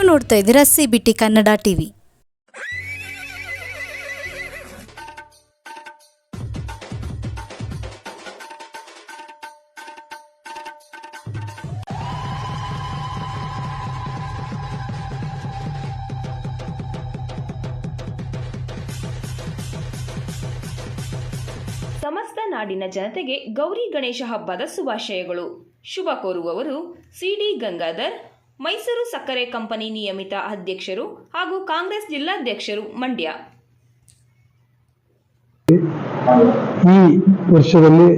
ನೋಡ್ತಾ ಇದ್ದೀರಾ C Kannada TV. ಸಮಸ್ತ ನಾಡಿನ ಜನತೆಗೆ ಗೌರಿ ಗಣೇಶ ಹಬ್ಬದ ಶುಭಾಶಯಗಳು. ಶುಭ ಕೋರುವವರು ಸಿಡಿ ಗಂಗಾಧರ್ ಮೈಸೂರು ಸಕ್ಕರೆ ಕಂಪನಿ ನಿಯಮಿತ ಅಧ್ಯಕ್ಷರು ಹಾಗೂ ಕಾಂಗ್ರೆಸ್ ಜಿಲ್ಲಾಧ್ಯಕ್ಷರು ಮಂಡ್ಯ. ಈ ವರ್ಷದಲ್ಲಿ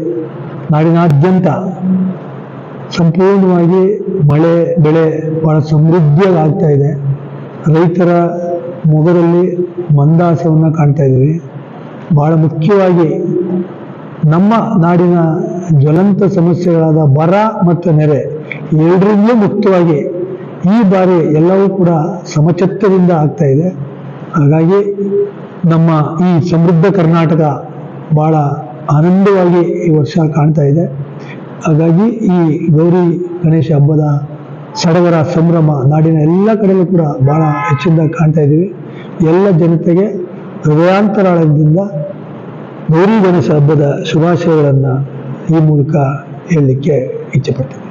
ನಾಡಿನಾದ್ಯಂತ ಸಂಪೂರ್ಣವಾಗಿ ಮಳೆ, ಬೆಳೆ ಬಹಳ ಸಮೃದ್ಧಿಯಾಗಿ ಆಗ್ತಾ ಇದೆ. ರೈತರ ಮೊಗದಲ್ಲಿ ಮಂದಾಸವನ್ನು ಕಾಣ್ತಾ ಇದ್ದೀವಿ. ಬಹಳ ಮುಖ್ಯವಾಗಿ ನಮ್ಮ ನಾಡಿನ ಜ್ವಲಂತ ಸಮಸ್ಯೆಗಳಾದ ಬರ ಮತ್ತು ನೆರೆ ಎರಡರಿಂದಲೂ ಮುಕ್ತವಾಗಿ ಈ ಬಾರಿ ಎಲ್ಲವೂ ಕೂಡ ಸಮಚಿತ್ತದಿಂದ ಆಗ್ತಾ ಇದೆ. ಹಾಗಾಗಿ ನಮ್ಮ ಈ ಸಮೃದ್ಧ ಕರ್ನಾಟಕ ಬಹಳ ಆನಂದವಾಗಿ ಈ ವರ್ಷ ಕಾಣ್ತಾ ಇದೆ. ಹಾಗಾಗಿ ಈ ಗೌರಿ ಗಣೇಶ ಹಬ್ಬದ ಸಡಗರ, ಸಂಭ್ರಮ ನಾಡಿನ ಎಲ್ಲ ಕಡೆಯಲ್ಲೂ ಕೂಡ ಬಹಳ ಹೆಚ್ಚಿಂದ ಕಾಣ್ತಾ ಇದ್ದೀವಿ. ಎಲ್ಲ ಜನತೆಗೆ ಹೃದಯಾಂತರಾಳದಿಂದ ಗೌರಿ ಗಣೇಶ ಹಬ್ಬದ ಶುಭಾಶಯಗಳನ್ನು ಈ ಮೂಲಕ ಹೇಳಲಿಕ್ಕೆ ಇಚ್ಛೆಪಡ್ತೀನಿ.